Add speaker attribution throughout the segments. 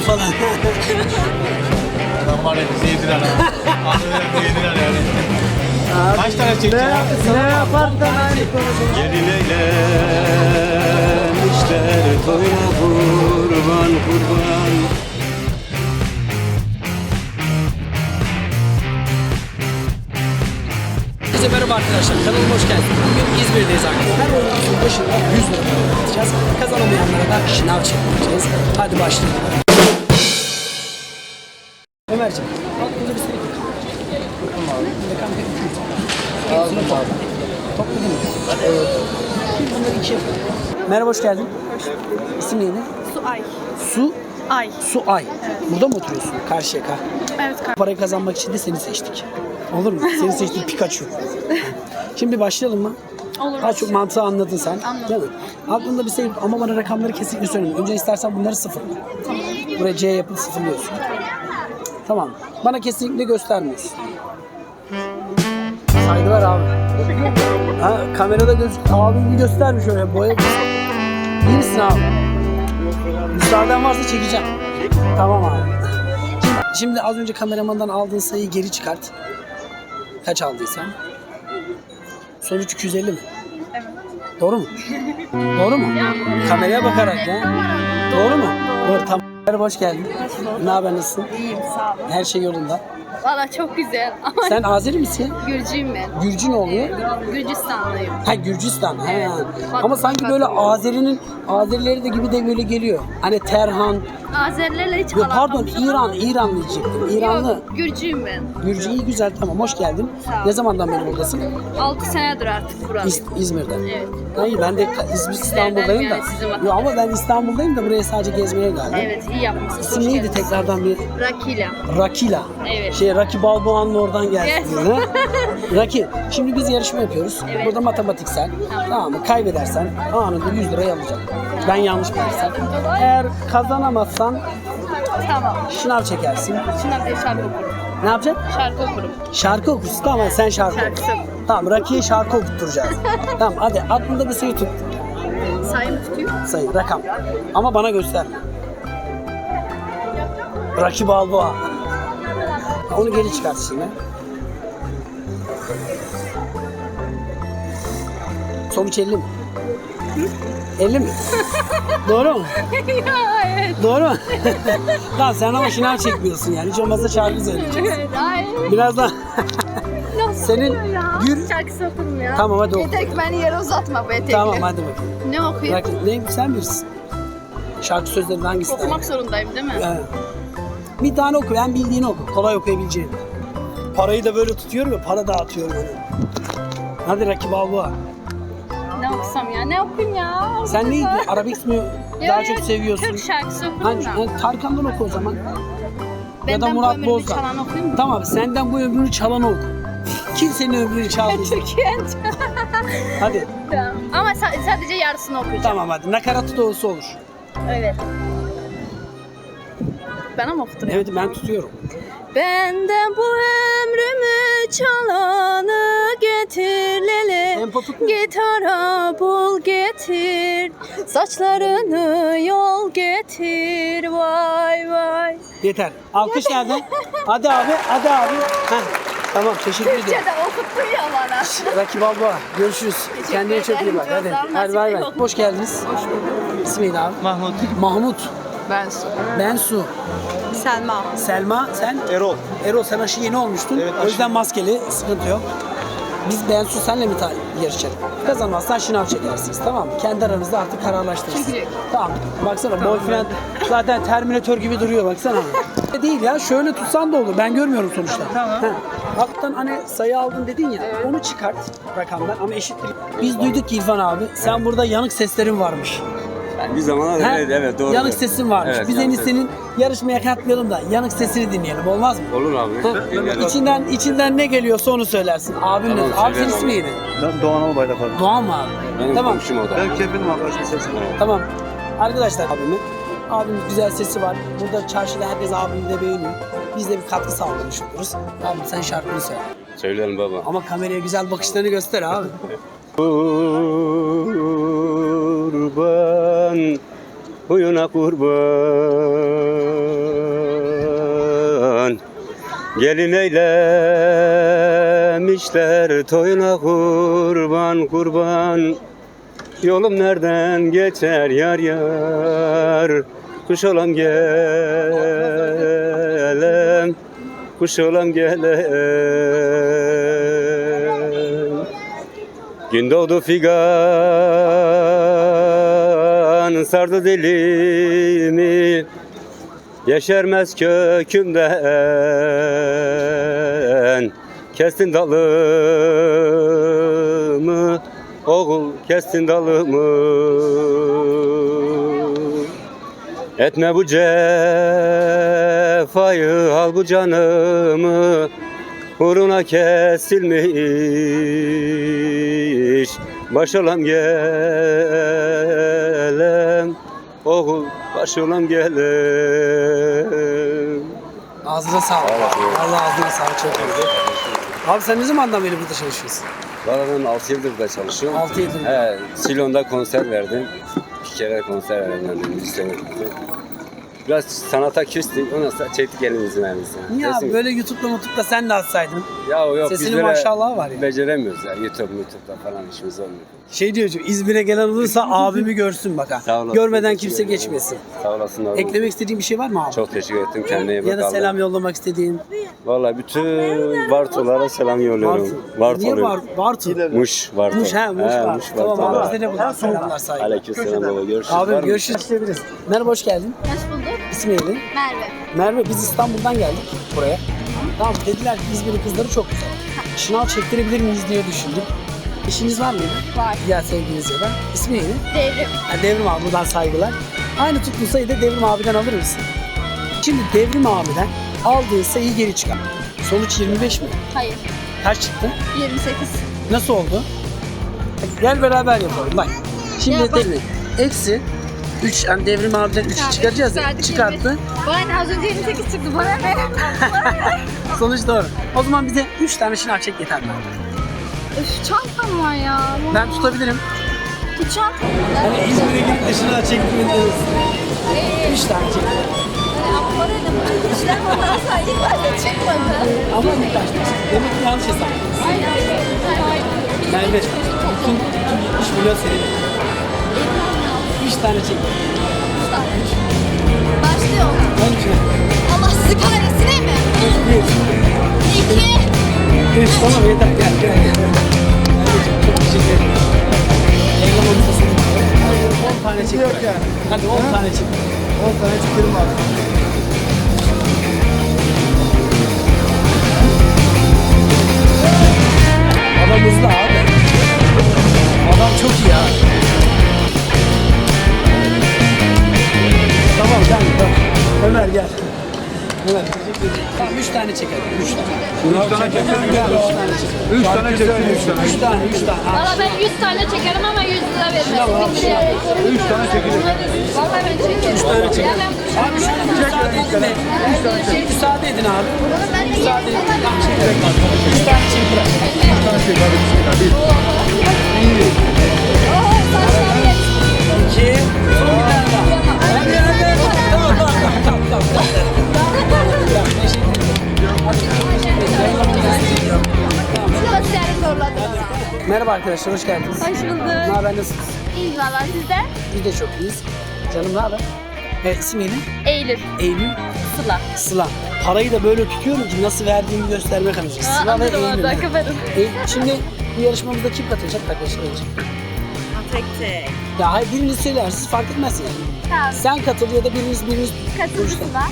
Speaker 1: gibi falan.
Speaker 2: Adam var ya bizi yediler ha. Abi yediler yani. Kaç tane çekeceksin ya?
Speaker 1: ne yaparsan aynı konuşuyor.
Speaker 3: Gelin eylemişler toyuna kurban kurban
Speaker 1: Herkese merhaba arkadaşlar. Kanalıma hoş geldiniz. Bugün İzmir'deyiz arkadaşlar. Her oyunumuzun başında 100 lira para dağıtacağız. Kazanamayanlara da şınav çekeceğiz. Hadi başlayalım. Ömerciğim, bak burada bir seri Bakalım abi. Burada kanka 200. Hepsini topla. Topladın mı? Evet. Şimdi bunları ikiye yapalım. Merhaba, hoş geldin. Hoş İsim neydi?
Speaker 4: Su ay.
Speaker 1: Su,
Speaker 4: Ay.
Speaker 1: Su Ay. Burada mı oturuyorsun? Karşıyaka.
Speaker 4: Evet kanka.
Speaker 1: Parayı kazanmak için de seni seçtik. Olur mu? Seni seçtik Pikachu. Şimdi başlayalım mı?
Speaker 4: Olur.
Speaker 1: Daha çok mantığı anladın sen.
Speaker 4: Anladım.
Speaker 1: Değil mi? Aklında bir şey ama bana rakamları kesinlikle söyleme. Önce istersen bunları sıfırla. Buraya C yapıp sıfırlıyorsun. Tamam. Bana kesinlikle göstermiyorsun. Saygılar abi. Ha, kamerada göz abim bir göstermiş öyle boya. İyi misin abi? Müsaaden varsa çekeceğim. Tamam abi. Şimdi, şimdi az önce kameramandan aldığın sayıyı geri çıkart. Kaç aldıysan. Sonuç 250 mi?
Speaker 4: Evet.
Speaker 1: Doğru mu? Doğru mu? Kameraya bakarak ya. Doğru mu? Doğru. Tamam. Merhaba, hoş geldin. Ne haber nasılsın?
Speaker 4: İyiyim sağ olun.
Speaker 1: Her şey yolunda.
Speaker 4: Valla çok güzel ama
Speaker 1: Sen Azeri misin?
Speaker 4: Gürcüyüm ben.
Speaker 1: Gürcü ne oluyor?
Speaker 4: Gürcistanlıyım.
Speaker 1: Ha Gürcistan. Ha.
Speaker 4: Evet.
Speaker 1: Ama sanki böyle Azeri'nin Azerileri de gibi de böyle geliyor. Hani Terhan.
Speaker 4: Azerilerle hiç
Speaker 1: Yok pardon. İran, İran diyecektim. İranlı.
Speaker 4: Yok, Gürcüyüm ben.
Speaker 1: Gürcü iyi güzel tamam hoş geldin.
Speaker 4: Sağ ol.
Speaker 1: Ne zamandan beri buradasın?
Speaker 4: 6 senedir artık buradayım.
Speaker 1: İz- İzmir'den.
Speaker 4: Evet.
Speaker 1: Hayır ben de İzmir İstanbul'dayım da.
Speaker 4: yani sizin
Speaker 1: Yok ama ben İstanbul'dayım da buraya sadece gezmeye geldim.
Speaker 4: Evet iyi yapmışsınız.
Speaker 1: İsim
Speaker 4: hoş
Speaker 1: neydi
Speaker 4: geldiniz.
Speaker 1: tekrardan bir
Speaker 4: Rakila.
Speaker 1: Rakila.
Speaker 4: Evet.
Speaker 1: Şey Raki Balboğan'ın oradan gelsin.
Speaker 4: Yes.
Speaker 1: Raki. Şimdi biz yarışma yapıyoruz.
Speaker 4: Evet.
Speaker 1: Burada matematiksel. Tamam mı? Kaybedersen anında 100 lirayı alacaksın. Ben yanlış bilirsem. Eğer kazanamazsan
Speaker 4: Tamam.
Speaker 1: şınav çekersin.
Speaker 4: Bir de şarkı okurum.
Speaker 1: Ne yapacaksın?
Speaker 4: Şarkı okurum.
Speaker 1: Şarkı okursun. Tamam sen şarkı oku. Tamam Raki'ye şarkı okutturacağız. tamam hadi aklında bir sayı tut.
Speaker 4: Sayı mı tutayım?
Speaker 1: Sayı, rakam. Ama bana gösterme. Rocky Balboa. Onu geri çıkart şimdi. Sonuç 50 mi? 50 mi? Doğru mu?
Speaker 4: ya evet.
Speaker 1: Doğru mu? Tamam sen ama şınav çekmiyorsun yani. Hiç olmazsa şarkı söyleyeceksin.
Speaker 4: Evet. Ay.
Speaker 1: Biraz daha...
Speaker 4: Nasıl
Speaker 1: Senin
Speaker 4: oluyor ya?
Speaker 1: gür-
Speaker 4: Şarkı okurum ya.
Speaker 1: Tamam, hadi oku.
Speaker 4: Yeter ki beni yere uzatma bu etekle.
Speaker 1: tamam hadi bakayım.
Speaker 4: Ne okuyayım?
Speaker 1: Rocky, ne, sen bilirsin. Şarkı sözlerinin hangisi? daha iyi?
Speaker 4: Okumak zorundayım değil mi?
Speaker 1: Evet. Bir tane oku, ben bildiğini oku. Kolay okuyabileceğin. Parayı da böyle tutuyorum ya, para dağıtıyorum öyle. Hadi Rakip Balboa.
Speaker 4: Ne okusam ya? Ne okuyayım ya?
Speaker 1: Sen neydi? Arabik mi daha çok seviyorsun?
Speaker 4: Türk şarkısı okurum
Speaker 1: Hani,
Speaker 4: da.
Speaker 1: hani Tarkan'dan oku o zaman.
Speaker 4: Benden
Speaker 1: ya da Murat
Speaker 4: bu ömrümü
Speaker 1: Bozda.
Speaker 4: çalan okuyayım mı?
Speaker 1: Tamam, senden bu ömrünü çalan oku. Kimsenin ömrünü çalmasın.
Speaker 4: Türkiye.
Speaker 1: hadi.
Speaker 4: Tamam. Ama sa- sadece yarısını okuyacağım.
Speaker 1: Tamam hadi. Nakaratı da olsa olur.
Speaker 4: Evet. Bana mı okutun?
Speaker 1: Evet ben tutuyorum.
Speaker 4: Benden bu ömrümü çalanı getir lele.
Speaker 1: Tempo tutma.
Speaker 4: Git ara bul getir. Saçlarını yol getir. Vay vay.
Speaker 1: Yeter. Alkış nerede? Hadi abi, hadi abi. Heh. Tamam, teşekkür ederim.
Speaker 4: Türkçe'de okuttun ya bana.
Speaker 1: Rakip Balboa. Görüşürüz. Kendine çok iyi bak. Hadi. Hadi bay bay. Hoş geldiniz. Hoş bulduk. İsmi abi?
Speaker 2: Mahmut.
Speaker 1: Mahmut.
Speaker 4: Ben
Speaker 1: Ben Su.
Speaker 4: Selma.
Speaker 1: Selma sen?
Speaker 2: Erol.
Speaker 1: Erol sen aşı yeni olmuştun.
Speaker 2: Evet,
Speaker 1: o yüzden maskeli. Sıkıntı yok. Biz Bensu senle mi yarışalım? Kazanmazsan şınav çekersiniz tamam mı? Kendi aranızda artık kararlaştırırsınız.
Speaker 4: Çekecek.
Speaker 1: Tamam. Baksana boyfriend zaten Terminator gibi duruyor baksana. Değil ya şöyle tutsan da olur. Ben görmüyorum sonuçta.
Speaker 2: Tamam.
Speaker 1: Heh. Alttan hani sayı aldın dedin ya. Onu çıkart rakamdan ama eşittir. Biz duyduk ki İrfan abi. Sen burada yanık seslerin varmış.
Speaker 3: Bir zamanlar
Speaker 1: Ha?
Speaker 3: evet evet doğru.
Speaker 1: Yanık sesin varmış.
Speaker 3: Evet,
Speaker 1: Biz en
Speaker 3: yanık
Speaker 1: iyisi senin yarışmaya katmayalım da yanık sesini dinleyelim. Olmaz mı?
Speaker 3: Olur abi.
Speaker 1: Ha, içinden içinden ne geliyorsa onu söylersin. Abin
Speaker 3: Tamam,
Speaker 1: ne? Abi senin
Speaker 3: söylerim.
Speaker 1: ismi neydi?
Speaker 2: Ben Doğan Albayrak abi.
Speaker 1: Doğan mı abi?
Speaker 3: Benim
Speaker 1: tamam.
Speaker 3: komşum o da.
Speaker 2: Ben kefilim arkadaşın sesini.
Speaker 1: Tamam. Arkadaşlar abimi. Abimiz güzel sesi var. Burada çarşıda herkes abimi de beğeniyor. Biz de bir katkı sağlamış oluruz. Abim sen şarkını söyle.
Speaker 3: Söylerim baba.
Speaker 1: Ama kameraya güzel bakışlarını göster abi.
Speaker 3: Huyuna kurban. Gelin eylemişler toyuna kurban kurban. Yolum nereden geçer yar yar? Kuş olam gelem Kuş olam gelem. Gün doğdu figan sardı dilimi Yeşermez kökümden Kestin dalımı Oğul kestin dalımı. Etme bu cefayı al bu canımı Uğruna kesilmiş. Baş olam gelem Oğul baş olam gelem
Speaker 1: Ağzına sağlık. Allah ağzına sağlık çok iyi. Abi sen ne zamandan beri burada çalışıyorsun?
Speaker 3: Valla ben 6 yıldır burada çalışıyorum.
Speaker 1: Altı yıldır.
Speaker 3: He, Silon'da konser verdim. Bir kere konser verdim müzisyen Biraz sanata küstük, ondan sonra çektik elimizi elimizi.
Speaker 1: Niye abi böyle YouTube'da YouTube'da sen de atsaydın?
Speaker 3: Ya yok
Speaker 1: Sesinin
Speaker 3: biz böyle
Speaker 1: maşallahı var ya.
Speaker 3: Beceremiyoruz ya. YouTube, YouTube'da falan işimiz olmuyor.
Speaker 1: Şey diyor çünkü İzmir'e gelen olursa abimi görsün bak ha.
Speaker 3: Sağ olasın.
Speaker 1: Görmeden
Speaker 3: Teşekkür
Speaker 1: kimse
Speaker 3: ederim.
Speaker 1: geçmesin.
Speaker 3: Sağ olasın abi.
Speaker 1: Eklemek istediğin bir şey var mı abi?
Speaker 3: Çok teşekkür ettim kendine iyi bak.
Speaker 1: ya da
Speaker 3: Allah-
Speaker 1: selam yollamak istediğin.
Speaker 3: Valla bütün Vartolara selam yolluyorum.
Speaker 1: Vartu. Niye var? Vartu.
Speaker 3: Muş Varto.
Speaker 1: Muş ha Muş
Speaker 3: He,
Speaker 1: var.
Speaker 3: Muş
Speaker 1: Tamam
Speaker 3: Varto.
Speaker 1: abi bize de buradan selamlar saygılar.
Speaker 3: Aleykümselam baba. Görüşürüz. Var mı?
Speaker 1: görüşürüz. Merhaba hoş geldin.
Speaker 4: Hoş bulduk.
Speaker 1: İsmi neydi?
Speaker 4: Merve.
Speaker 1: Merve biz İstanbul'dan geldik buraya. Tamam dediler ki İzmir'in kızları çok güzel. Şınav çektirebilir miyiz diye düşündük. İşiniz var mıydı?
Speaker 4: Var.
Speaker 1: Diğer sevgiliniz ya da. İsmi neydi?
Speaker 4: Devrim.
Speaker 1: Ha, Devrim abi buradan saygılar. Aynı da Devrim abiden alır mısın? Şimdi Devrim abiden aldığın sayıyı geri çıkar. Sonuç 25 mi?
Speaker 4: Hayır.
Speaker 1: Kaç çıktı?
Speaker 4: 28.
Speaker 1: Nasıl oldu? Gel beraber yapalım bak. Şimdi
Speaker 4: Ya bak-
Speaker 1: Devrim eksi 3 yani Devrim abiden 3 çıkaracağız ya. Çıkarttı.
Speaker 4: Bana az önce 28 çıktı. Bana ne?
Speaker 1: Sonuç doğru. O zaman bize 3 tane şınav çek yeter.
Speaker 4: Üf çantam var ya.
Speaker 1: Ben tutabilirim.
Speaker 4: Tut çantam.
Speaker 1: Hani İzmir'e gidip de şınav çektiğimiz 3 tane çek.
Speaker 4: Bu. İşler bana saydık ben de çıkmadı.
Speaker 1: Ama ne kaçmış? Demek ki yanlış hesap. Merve, bütün, bütün 70 milyon senin. 3 tane çek.
Speaker 4: Başlıyorum.
Speaker 1: Önce.
Speaker 4: Allah sizi kahretsin değil mi?
Speaker 1: 1,
Speaker 4: 2,
Speaker 1: 3, tamam yeter gel gel çok teşekkür ederim. 10 tane çek. Yok yani. Hadi 10 tane çek. 10 tane çekelim abi. Adam hızlı abi. Adam çok iyi abi. Ederim. Tamam 3 tane çekelim. 3 tane. 3 tane çekelim. 3 tane çekelim. 3 tane çekelim. 3 tane. 3 tane. 3 tane.
Speaker 5: Valla ben 100 tane çekerim ama 100 lira veririm.
Speaker 2: 3 tane çekilir.
Speaker 5: Valla ben çekerim.
Speaker 1: 3 tane çekelim. Abi şöyle müsaade edin mi? Müsaade edin abi. Müsaade edin. Tamam çekelim. 3 tane çek bırak. 3 tane çek hadi. 1. 2. Son bir tane daha. Hadi hadi. Tamam tamam. tamam. Merhaba arkadaşlar hoş geldiniz.
Speaker 4: Hoş
Speaker 1: Ne
Speaker 4: bulduk.
Speaker 1: haber nasılsınız?
Speaker 4: İyi valla sizde?
Speaker 1: Biz de çok iyiyiz. Canım ne haber? Evet isim neydi?
Speaker 4: Eylül.
Speaker 1: Eylül
Speaker 4: Sıla.
Speaker 1: Sıla. Parayı da böyle tutuyorum ki nasıl verdiğimi göstermek amacıyla. Sıla ve Eylül. Eylül. Şimdi bu yarışmamızda kim katılacak arkadaşlar önce?
Speaker 4: Tek tek.
Speaker 1: Ya hayır biriniz söyler siz fark etmez yani.
Speaker 4: Tamam.
Speaker 1: Sen katıl ya da biriniz biriniz
Speaker 4: Katıldı. Sıla.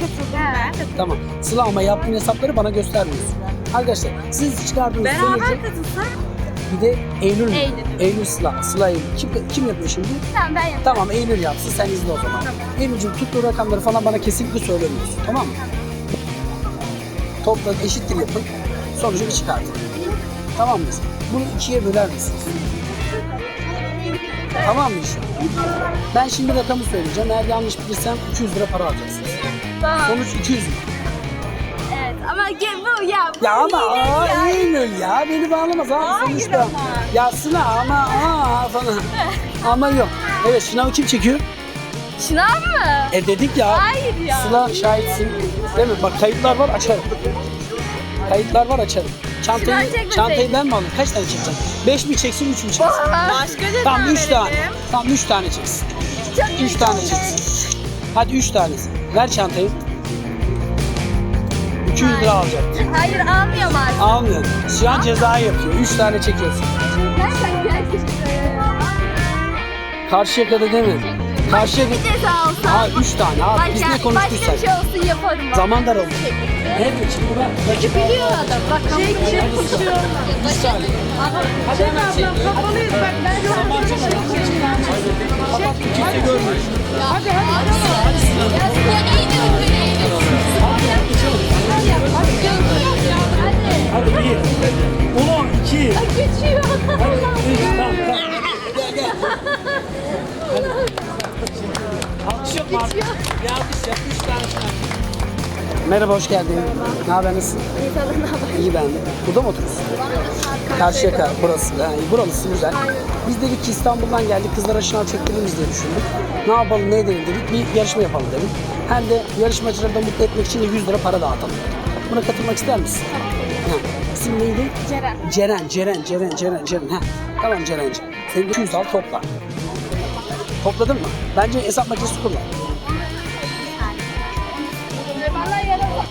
Speaker 4: Katıldım ben.
Speaker 1: Tamam. Sıla ama yaptığın hesapları bana göstermiyorsun. Arkadaşlar siz çıkardığınız sonucu
Speaker 4: katılsak?
Speaker 1: Bir de Eylül?
Speaker 4: Eylül.
Speaker 1: Eylül Sıla. Sıla Eylül. Kim, kim yapıyor şimdi?
Speaker 4: Tamam ben yapayım.
Speaker 1: Tamam Eylül yapsın sen izle o zaman. Eylül'cüm tuttuğu rakamları falan bana kesinlikle söylemiyorsun tamam mı? Topla eşittir yapın. Sonucu bir çıkartın. Tamam mı? Bunu ikiye böler misiniz? Tamam mı işte? Ben şimdi rakamı söyleyeceğim. Eğer yanlış bilirsem 200 lira para alacaksınız.
Speaker 4: Tamam.
Speaker 1: Sonuç 200 lira.
Speaker 4: Ama gel bu ya. bu
Speaker 1: Ya ama
Speaker 4: iyi
Speaker 1: aa,
Speaker 4: ya.
Speaker 1: Eylül ya beni bağlamaz abi
Speaker 4: Hayır
Speaker 1: sonuçta.
Speaker 4: ama.
Speaker 1: Ya Sıla ama aa falan. ama yok. Evet sınavı kim çekiyor?
Speaker 4: Şınav mı?
Speaker 1: E dedik ya.
Speaker 4: Hayır ya.
Speaker 1: Sıla şahitsin. Değil mi? Bak kayıtlar var açarım. Kayıtlar var açarım. Çantayı,
Speaker 4: çekmeseydin.
Speaker 1: çantayı ben mi alayım? Kaç tane çekeceksin? Beş mi çeksin, üç mü çeksin?
Speaker 4: Başka
Speaker 1: Tamam üç tane. Tamam üç tane çeksin. Üç tane çeksin. Hadi üç tanesi. Ver çantayı. 200 lira alacak.
Speaker 4: Hayır almıyorum artık.
Speaker 1: Almıyor. Şu an ceza yapıyor. Üç tane çekiyorsun.
Speaker 4: Nereden gerçekten?
Speaker 1: Karşıya kadar değil mi? Karşıya
Speaker 4: Bir ceza olsa.
Speaker 1: Aa üç tane abi. Biz ne
Speaker 4: Başka, başka
Speaker 1: konuştuysak.
Speaker 4: bir şey olsun yaparım.
Speaker 1: Zaman daraldı. Evet şimdi ben.
Speaker 5: Biliyor adam. Bak şey şey koşuyor.
Speaker 1: Tane. Hadi hemen çek.
Speaker 5: Kapalıyız bak ben
Speaker 1: Zaman çok az. Kapat kimse görmüyor.
Speaker 5: Hadi hadi.
Speaker 1: Hadi bir. Ulan iki.
Speaker 4: Geçiyor.
Speaker 1: Hadi üç. Tamam tamam. Gel gel. Hadi. Alkış yok mu abi? Bir alkış yap. Üç tane çıkar. Merhaba hoş geldin. Ne haber nasılsın? İyi ben de. Burada mı oturuyorsun? Karşıyaka burası. Ha, iyi, burası güzel. Biz dedik ki İstanbul'dan geldik kızlara şınav çektiririz diye düşündük. Ne yapalım ne edelim dedik. Bir yarışma yapalım dedik. Hem de yarışmacıları da mutlu etmek için de 100 lira para dağıtalım. Buna katılmak ister misin? Ha. İsim neydi?
Speaker 4: Ceren.
Speaker 1: Ceren, Ceren, Ceren, Ceren, Ceren. Ha. Tamam Ceren'ciğim. Sen de 200 al topla. Topladın mı? Bence hesap makinesi kullan.
Speaker 5: Tamam.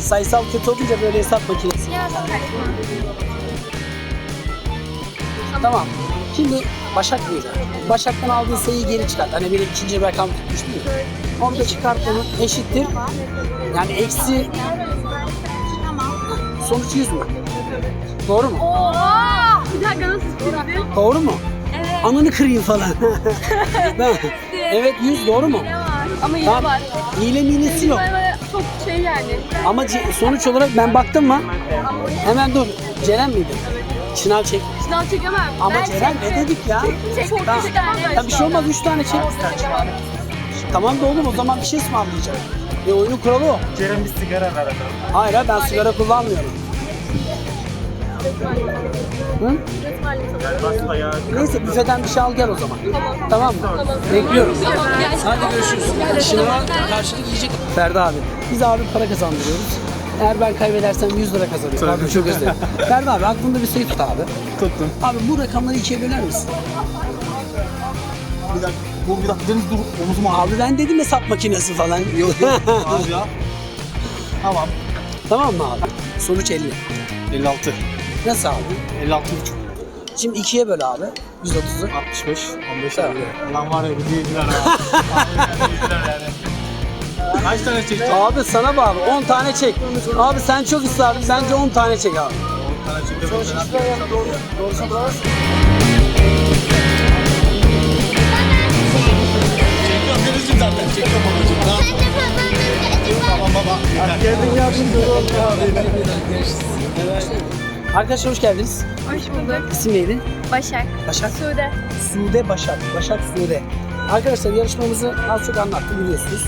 Speaker 1: Sayısal kötü olunca böyle hesap makinesi. Tamam. Şimdi Başak mıydı? Başak'tan aldığın sayıyı geri çıkart. Hani bir ikinci rakam tutmuş değil mi? Onu da çıkart onu eşittir. Yani eksi sonuç 100 mü? Doğru mu?
Speaker 4: Oha! Bir dakika nasıl?
Speaker 1: Doğru mu?
Speaker 4: Evet.
Speaker 1: Ananı kırayım falan. Evet 100 doğru mu?
Speaker 4: Ama
Speaker 1: Tamam.
Speaker 4: var.
Speaker 1: İyile milesi yok.
Speaker 4: Çok şey yani.
Speaker 1: Ama sonuç olarak ben baktım mı? Hemen dur. Ceren miydi? Şınav çek.
Speaker 4: Sınav çekemem.
Speaker 1: Ama
Speaker 4: Ben
Speaker 1: Ceren ne dedik ya?
Speaker 4: Çektik
Speaker 1: Tamam.
Speaker 4: üç tane.
Speaker 1: Ya bir şey olmaz 3 tane çek. Tamam da oğlum o zaman bir şey ısmarlayacağım. E oyunun kuralı o.
Speaker 2: Ceren bir sigara ver adam.
Speaker 1: Hayır hayır ben sigara kullanmıyorum. Hı?
Speaker 2: Basma ya.
Speaker 1: Neyse büfeden bir şey al gel o zaman. Tamam, mı? Bekliyorum. Hadi görüşürüz. Şınava karşılık yiyecek. Ferdi abi. Biz abi para kazandırıyoruz. Eğer ben kaybedersem 100 lira kazanıyorum. Abi çok özür dilerim. Ferdi abi aklında bir sayı tut abi.
Speaker 2: Tuttum.
Speaker 1: Abi bu rakamları ikiye böler misin?
Speaker 2: Bir dakika. Bu bir dakika. Deniz dur. Omuzuma
Speaker 1: Abi ben dedim hesap makinesi falan.
Speaker 2: Yok yok. Abi ya. Tamam.
Speaker 1: tamam mı abi? Sonuç 50.
Speaker 2: 56.
Speaker 1: Nasıl abi?
Speaker 2: 56 buçuk.
Speaker 1: Şimdi ikiye böl abi. 130'u.
Speaker 2: 65. 15
Speaker 1: Tamam.
Speaker 2: abi. Lan var ya bir yediler ha. Harbiden yediler yani. Kaç tane çektin?
Speaker 1: Abi sana bağlı 10 tane çek. Abi sen çok ısrardın bence 10 tane çek abi.
Speaker 2: 10 tane çektim. Çekiyorum Deniz'cim zaten. Çekiyorum babacığım. Tamam. Tamam baba. Geldin yardımcı ol
Speaker 1: Arkadaşlar hoş geldiniz.
Speaker 4: Hoş bulduk.
Speaker 1: İsim neydi?
Speaker 4: Başak.
Speaker 1: Başak.
Speaker 4: Sude.
Speaker 1: Sude Başak. Başak Sude. Arkadaşlar yarışmamızı az çok anlattım biliyorsunuz.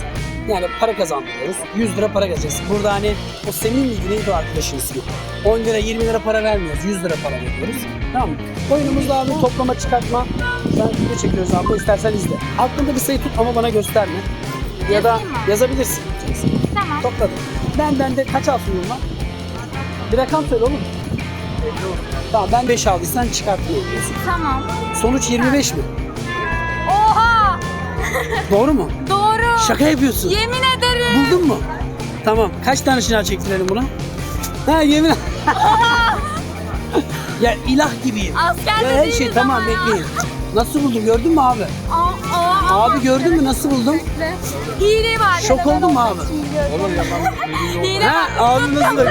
Speaker 1: Yani para kazandırıyoruz. 100 lira para kazanacağız. Burada hani o Semih miydi neydi o arkadaşın ismi? 10 lira 20 lira para vermiyoruz. 100 lira para veriyoruz. Tamam mı? Oyunumuzda abi toplama çıkartma. Ben video çekiyoruz abi. İstersen izle. Aklında bir sayı tut ama bana gösterme. Ya da
Speaker 4: Yazayım mı?
Speaker 1: yazabilirsin.
Speaker 4: Tamam.
Speaker 1: Topladım. Benden de kaç altınım var? Bir rakam söyle oğlum. Tamam ben 5 aldıysan çıkartmıyor diyorsun.
Speaker 4: Tamam.
Speaker 1: Sonuç 25 mi?
Speaker 4: Oha!
Speaker 1: Doğru mu?
Speaker 4: Doğru.
Speaker 1: Şaka yapıyorsun.
Speaker 4: Yemin ederim.
Speaker 1: Buldun mu? Tamam. Kaç tane şınav çektirelim buna? Ha yemin Ya ilah gibiyim.
Speaker 4: Askerde
Speaker 1: Ya her şey tamam bekleyin. Nasıl buldun gördün mü abi?
Speaker 4: Aa, aa,
Speaker 1: Abi gördün mü nasıl buldum?
Speaker 4: Hile var.
Speaker 1: Şok oldun mu abi?
Speaker 2: Olur yapalım.
Speaker 4: Hile
Speaker 1: Ha
Speaker 4: var.
Speaker 1: abi nasıl da.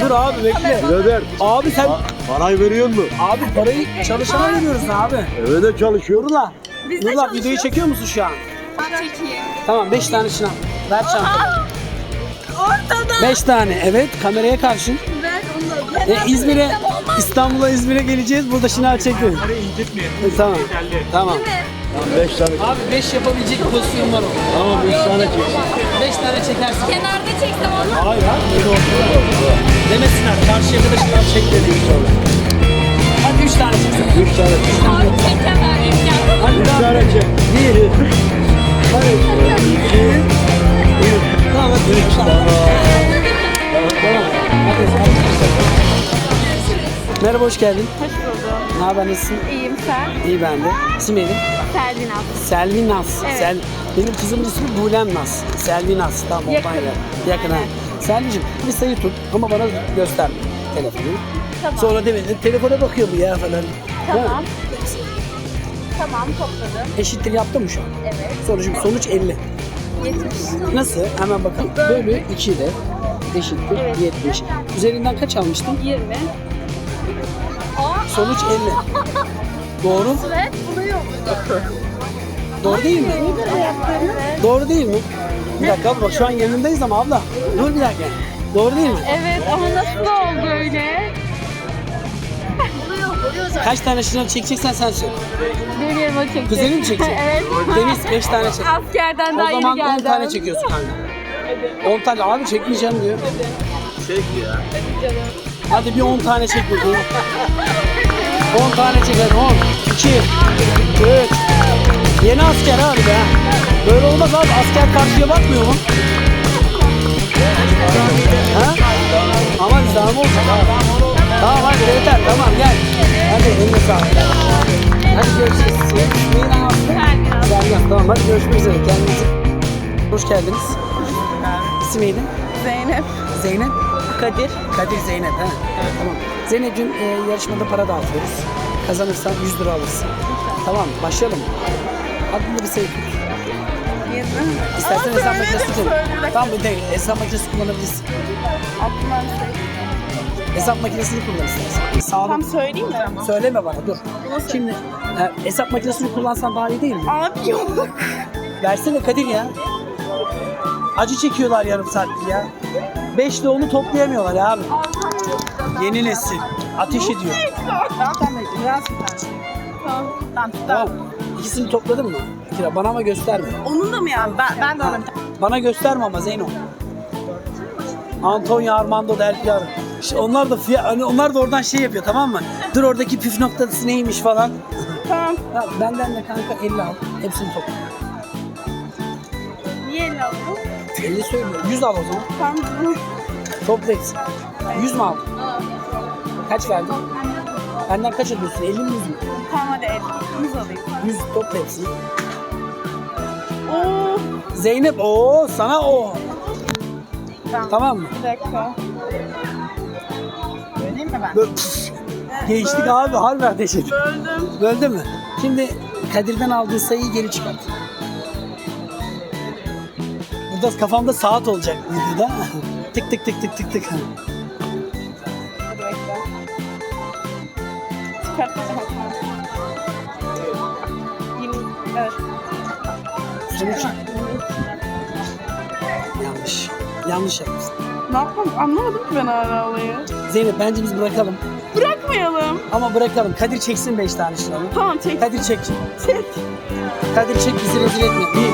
Speaker 1: Dur abi bekle.
Speaker 6: Birader
Speaker 1: Abi sen
Speaker 6: parayı veriyor mu?
Speaker 1: abi parayı çalışana veriyoruz abi.
Speaker 6: Eve de çalışıyor.
Speaker 1: Nurla.
Speaker 4: Biz de
Speaker 1: Nurla videoyu çekiyor musun şu an?
Speaker 4: çekeyim.
Speaker 1: Tamam 5 tane şınav. Ver çantayı.
Speaker 4: Ortada.
Speaker 1: 5 tane evet kameraya karşın.
Speaker 4: Ver onu da.
Speaker 1: E, İzmir'e İstanbul'a İzmir'e geleceğiz. Burada şınav
Speaker 2: çektin. Oraya
Speaker 1: e, tamam. Tamam.
Speaker 6: Tamam 5 tane.
Speaker 1: Abi 5 yapabilecek pozisyon var o.
Speaker 6: Tamam 3 tane çeksin.
Speaker 1: 5 tane çekersin.
Speaker 4: Kenarda çeksem olur.
Speaker 1: Hayır ha. Beni ortada. Demesinler. Karşı yakada şınav çek dedi. Hadi 3 tane çeksin.
Speaker 6: 3 tane çeksin.
Speaker 4: Abi çekemem.
Speaker 1: Hadi 3
Speaker 6: tane çek.
Speaker 1: 1 Merhaba hoş geldin.
Speaker 4: Hoş buldum.
Speaker 1: Ne haber nasılsın?
Speaker 4: İyiyim sen.
Speaker 1: İyi ben de. İsim neydi?
Speaker 4: Selvin abla.
Speaker 1: Selvi Naz.
Speaker 4: Evet.
Speaker 1: Sel, benim kızımın ismi Bulem Naz. Selvi Naz. Tamam ondan
Speaker 4: Yakın.
Speaker 1: gel. Yakın ha. Selvi'cim bir sayı tut ama bana gösterme telefonu.
Speaker 4: Tamam.
Speaker 1: Sonra demedin telefona bakıyor bu ya falan.
Speaker 4: Tamam.
Speaker 1: Ha?
Speaker 4: Tamam topladım.
Speaker 1: Eşittir yaptın mı şu an?
Speaker 4: Evet.
Speaker 1: Sonucum sonuç 50.
Speaker 4: 70.
Speaker 1: Nasıl? Hemen bakalım. Bölü 2 de eşittir
Speaker 4: Evet.
Speaker 1: 70. Üzerinden kaç almıştın?
Speaker 4: 20.
Speaker 1: Sonuç 50. Doğru.
Speaker 4: Evet buluyor.
Speaker 1: Doğru değil mi?
Speaker 4: Evet.
Speaker 1: Doğru değil mi? Bir dakika abla bak şu an yanındayız ama abla. Dur bir dakika. Doğru değil mi?
Speaker 4: Evet ama nasıl oldu öyle?
Speaker 1: Kaç tane şınav çekeceksen sen söyle.
Speaker 4: Benim yerime o çekecek.
Speaker 1: Kuzeni mi çekecek?
Speaker 4: evet.
Speaker 1: Deniz 5 tane çek.
Speaker 4: Askerden
Speaker 1: O
Speaker 4: daha
Speaker 1: zaman
Speaker 4: yeni
Speaker 1: 10
Speaker 4: geldim.
Speaker 1: tane çekiyorsun kanka. 10 tane abi çekmeyeceğim diyor. Hadi bir 10 tane çek bakayım. 10 tane çekelim. 10, 2, 3. Yeni asker abi be. Böyle olmaz abi. Asker karşıya bakmıyor mu? Ha? Ama nizam olacak abi. Tamam hadi yeter tamam gel. Hadi eline sağlık. Hadi görüşürüz. Güzel yaz. Tamam hadi görüşmek üzere. Kendinize. Hoş geldiniz. İsim neydi?
Speaker 4: Zeynep.
Speaker 1: Zeynep. Kadir. Kadir Zeynep. Ha. Tamam. Zeynep'ciğim e, yarışmada para dağıtıyoruz. Kazanırsan 100 lira alırsın. Tamam? Başlayalım? Aklında bir sayı tut. İstersen hesap makinesi tut. Tamam? Değil. Hesap makinesi kullanabilirsin.
Speaker 4: Aklımdan şey.
Speaker 1: Hesap makinesini kullan istersen. Sağ
Speaker 4: Tam söyleyeyim mi?
Speaker 1: Söyleme bana dur. Şimdi e, hesap makinesini kullansan daha iyi değil mi?
Speaker 4: Abi yok.
Speaker 1: Versene Kadir ya. Acı çekiyorlar yarım saattir ya. Beşle onu toplayamıyorlar ya abi. Yeni nesil. Ateş ediyor. Tamam. İkisini topladın mı? Kira bana ama gösterme.
Speaker 5: Onun da mı yani? Ben, ben de alayım.
Speaker 1: Bana gösterme ama Zeyno. Antonio Armando Del Piero. İşte onlar da fiyat, hani onlar da oradan şey yapıyor tamam mı? Dur oradaki püf noktası neymiş falan.
Speaker 4: Tamam.
Speaker 1: Ya benden de kanka 50 al. Hepsini topla.
Speaker 4: Niye elle aldın?
Speaker 1: 50 söylüyor. 100 al o zaman.
Speaker 4: Tamam.
Speaker 1: Topla hepsini. 100 mü aldın? Kaç verdin? Benden kaç alıyorsun? 50 mi 100 mü?
Speaker 4: Tamam hadi el. Yüz alayım.
Speaker 1: 100 topla hepsini.
Speaker 4: Oo.
Speaker 1: Zeynep o sana o.
Speaker 4: Tamam.
Speaker 1: Tamam mı?
Speaker 4: Bir dakika.
Speaker 5: Ben?
Speaker 1: Püf. Geçtik abi harbi ediyor.
Speaker 4: Böldüm.
Speaker 1: Böldü mü? Şimdi Kadir'den aldığı sayıyı geri çıkart. Burada kafamda saat olacak videoda. tık tık tık tık tık tık.
Speaker 4: Hadi bekle. Yirmi. Evet.
Speaker 1: Sonuç yanlış. Yanlış yapmışsın.
Speaker 4: Ne yapmam? Anlamadım ki ben hala olayı.
Speaker 1: Zeynep bence biz bırakalım.
Speaker 4: Bırakmayalım.
Speaker 1: Ama bırakalım. Kadir çeksin 5 tane şunları.
Speaker 4: Tamam çek.
Speaker 1: Kadir çek.
Speaker 4: Çek.
Speaker 1: Kadir çek bizi rezil etme. Bir.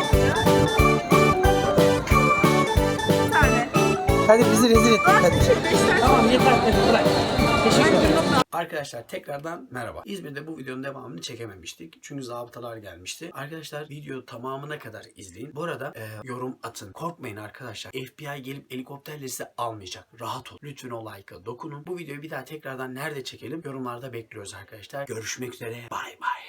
Speaker 1: Kadir bizi rezil etme Kadir. Tamam yeter Kadir bırak. Teşekkür. Arkadaşlar tekrardan merhaba. İzmir'de bu videonun devamını çekememiştik. Çünkü zabıtalar gelmişti. Arkadaşlar video tamamına kadar izleyin. Bu arada e, yorum atın. Korkmayın arkadaşlar. FBI gelip helikopterle sizi almayacak. Rahat olun. Lütfen o like'a dokunun. Bu videoyu bir daha tekrardan nerede çekelim? Yorumlarda bekliyoruz arkadaşlar. Görüşmek üzere. Bay bay.